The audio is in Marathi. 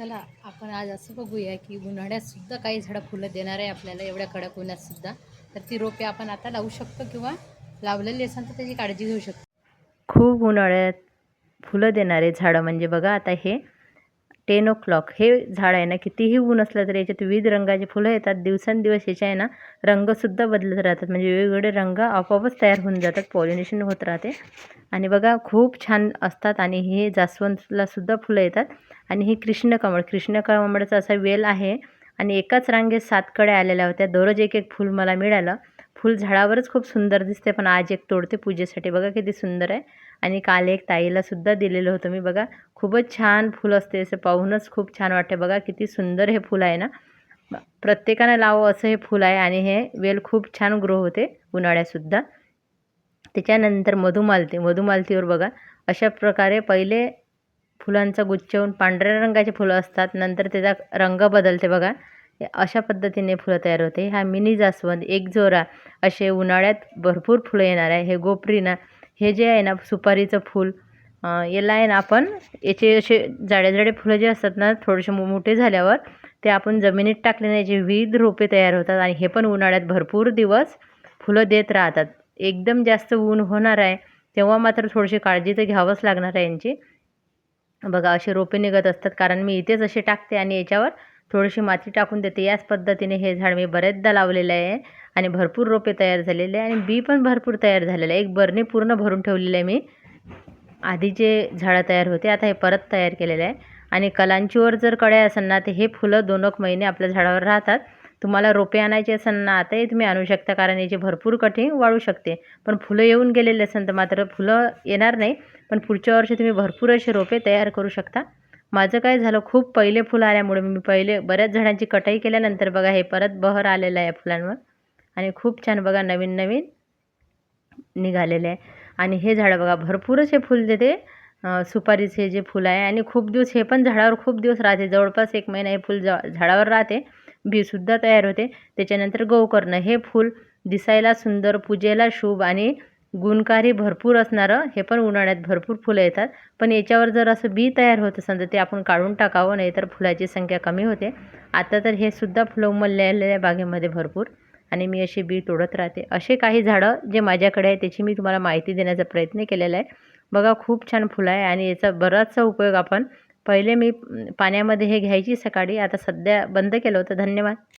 चला आपण आज असं बघूया की उन्हाळ्यातसुद्धा काही झाडं फुलं देणार आहे आपल्याला एवढ्या कडक उन्हातसुद्धा तर ती रोपे आपण आता लावू शकतो किंवा लावलेली असेल तर त्याची काळजी घेऊ शकतो. खूप उन्हाळ्यात फुलं देणारे झाडं म्हणजे बघा आता हे. टेन ओ क्लॉक हे झाड आहे ना कितीही ऊन असलं तरी याच्यात विविध रंगाचे फुलं येतात. दिवसेंदिवस याचे आहे ना रंगसुद्धा बदलत राहतात. म्हणजे वेगवेगळे रंग आपोआपच तयार होऊन जातात पॉलिनेशन होत राहते. आणि बघा खूप छान असतात आणि हे जास्वंदलासुद्धा फुलं येतात. आणि हे कृष्णकमळ कृष्णकमळाचा असा वेल आहे. आणि एकाच रांगेत सात कड्या आलेल्या होत्या. दररोज एक एक फूल मला मिळालं. फुल झाडावरच खूप सुंदर दिसते पण आज एक तोडते पूजेसाठी. बघा किती सुंदर आहे. आणि काल एक ताईला सुद्धा दिलेलं होतं मी बघा. खूपच छान फुल असते असं पाहूनच खूप छान वाटते. बघा किती सुंदर हे फुल आहे ना. प्रत्येकानं लावं असं हे फुल आहे आणि हे वेल खूप छान ग्रो होते उन्हाळ्यातसुद्धा त्याच्यानंतर मधुमालती मधुमालतीवर बघा. अशा प्रकारे पहिले फुलांचा गुच्छ होऊन पांढऱ्या रंगाचे फुलं असतात नंतर त्याचा रंग बदलते बघा. अशा पद्धतीने फुलं तयार होते. हा मिनी जास्वंद एक जोरा असे उन्हाळ्यात भरपूर फुलं येणार आहे. हे गोपरीना हे जे आहे ना सुपारीचं फूल याला आहे ना आपण याचे असे जाडे जाडे फुलं जे असतात ना थोडेसे मो मोठे झाल्यावर ते आपण जमिनीत टाकल्याने याचे विविध रोपे तयार होतात आणि हे पण उन्हाळ्यात भरपूर दिवस फुलं देत राहतात. एकदम जास्त ऊन होणार आहे तेव्हा मात्र थोडीशी काळजी तर घ्यावंच लागणार आहे यांची. बघा असे रोपे निघत असतात. कारण मी इथेच असे टाकते आणि याच्यावर थोडीशी माती टाकून देते. याच पद्धतीने हे झाड मी बरेचदा लावलेलं आहे आणि भरपूर रोपे तयार झालेले आहे आणि बी पण भरपूर तयार झालेलं आहे. एक बरणी पूर्ण भरून ठेवलेलं आहे मी. आधी जे झाडं तयार होते आता हे परत तयार केलेलं आहे. आणि कलांचीवर जर कड्या असेल ना तर हे फुलं दोन एक महिने आपल्या झाडावर राहतात. तुम्हाला रोपे आणायचे असेल ना आता हे तुम्ही आणू शकता कारण याची भरपूर कठीण वाढू शकते. पण फुलं येऊन गेलेले असेल तर मात्र फुलं येणार नाही. पण पुढच्या वर्षी तुम्ही भरपूर असे रोपे तयार करू शकता. माझं काय झालं? खूप पहिले फुलं आल्यामुळे मी पहिले बऱ्याच झाडांची कटाई केल्यानंतर बघा हे परत बहर आलेलं आहे फुलांवर. आणि खूप छान बघा नवीन नवीन निघालेले आहे. आणि हे झाडं बघा भरपूरच हे फुल देते. सुपारीचे जे फुलं आहे आणि खूप दिवस हे पण झाडावर खूप दिवस राहते. जवळपास एक महिना हे फुल झाडावर राहते. बीसुद्धा तयार होते. त्याच्यानंतर गोकर्ण हे फूल दिसायला सुंदर पूजेला शुभ आणि गुणकारी भरपूर असणारं हे पण उन्हाळ्यात भरपूर फुलं येतात. पण याच्यावर जर असं बी तयार होत असेल तर ते आपण काढून टाकावं नाही तर फुलाची संख्या कमी होते. आता तर हे सुद्धा फुलं उमललेल्या आहे बागेमध्ये भरपूर आणि मी अशी बी तोडत राहते. असे काही झाडं जे माझ्याकडे आहे त्याची मी तुम्हाला माहिती देण्याचा प्रयत्न केलेला आहे. बघा खूप छान फुलं आहे आणि याचा बराचसा उपयोग आपण पहिले मी पाण्यामध्ये हे घ्यायची सकाळी. आता सध्या बंद केलं होतं. धन्यवाद.